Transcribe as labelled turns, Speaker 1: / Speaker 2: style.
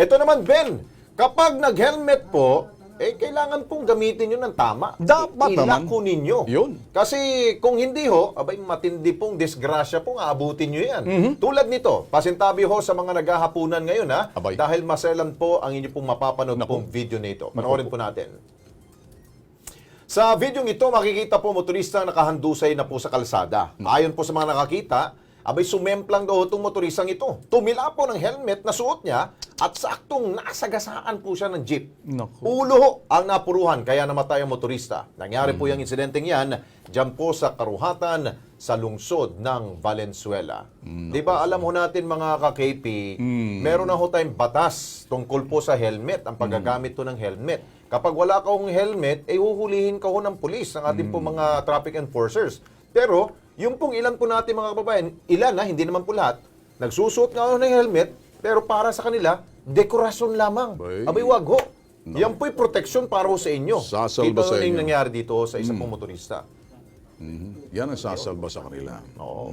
Speaker 1: Ito naman, Ben, kapag nag-helmet po, eh, kailangan pong gamitin yun ng tama.
Speaker 2: Dapat naman.
Speaker 1: Ilako ninyo.
Speaker 2: Yun.
Speaker 1: Kasi kung hindi ho, abay matindi pong disgrasya pong aabutin nyo yan.
Speaker 2: Mhm.
Speaker 1: Tulad nito, pasintabi ho sa mga naghahapunan ngayon ha,
Speaker 2: Abay.
Speaker 1: dahil maselan po ang inyo pong mapapanood
Speaker 2: Naku.
Speaker 1: pong video nito. Panoorin po natin. Sa video ito, makikita po motorista nakahandusay na po sa kalsada. Ayon po sa mga nakakita, abay sumemplang daw itong motoristang ito. Tumila po ng helmet na suot niya at saktong nasagasaan po siya ng jeep.
Speaker 2: Naku.
Speaker 1: Ulo ang napuruhan kaya namatay ang motorista. Nangyari po yung insidenteng yan dyan po sa karuhatan sa lungsod ng Valenzuela. Di ba alam ho natin mga ka-KP, meron na ho tayong batas tungkol po sa helmet, ang paggagamit to ng helmet. Kapag wala ka hong helmet, eh huhulihin ka ho ng pulis, ng ating po mga traffic enforcers. Pero, yung pong ilan po natin mga kababayan, ilan na, hindi naman po lahat, nagsusuot nga ng helmet, pero para sa kanila, dekorasyon lamang.
Speaker 2: Bay.
Speaker 1: Abay, wag ho. Yan po'y protection para ho sa inyo.
Speaker 2: Sasalba
Speaker 1: Ito
Speaker 2: sa inyo.
Speaker 1: Nangyari dito sa isa pong motorista.
Speaker 2: Yan ang sasalba sa kanila.
Speaker 1: Oo.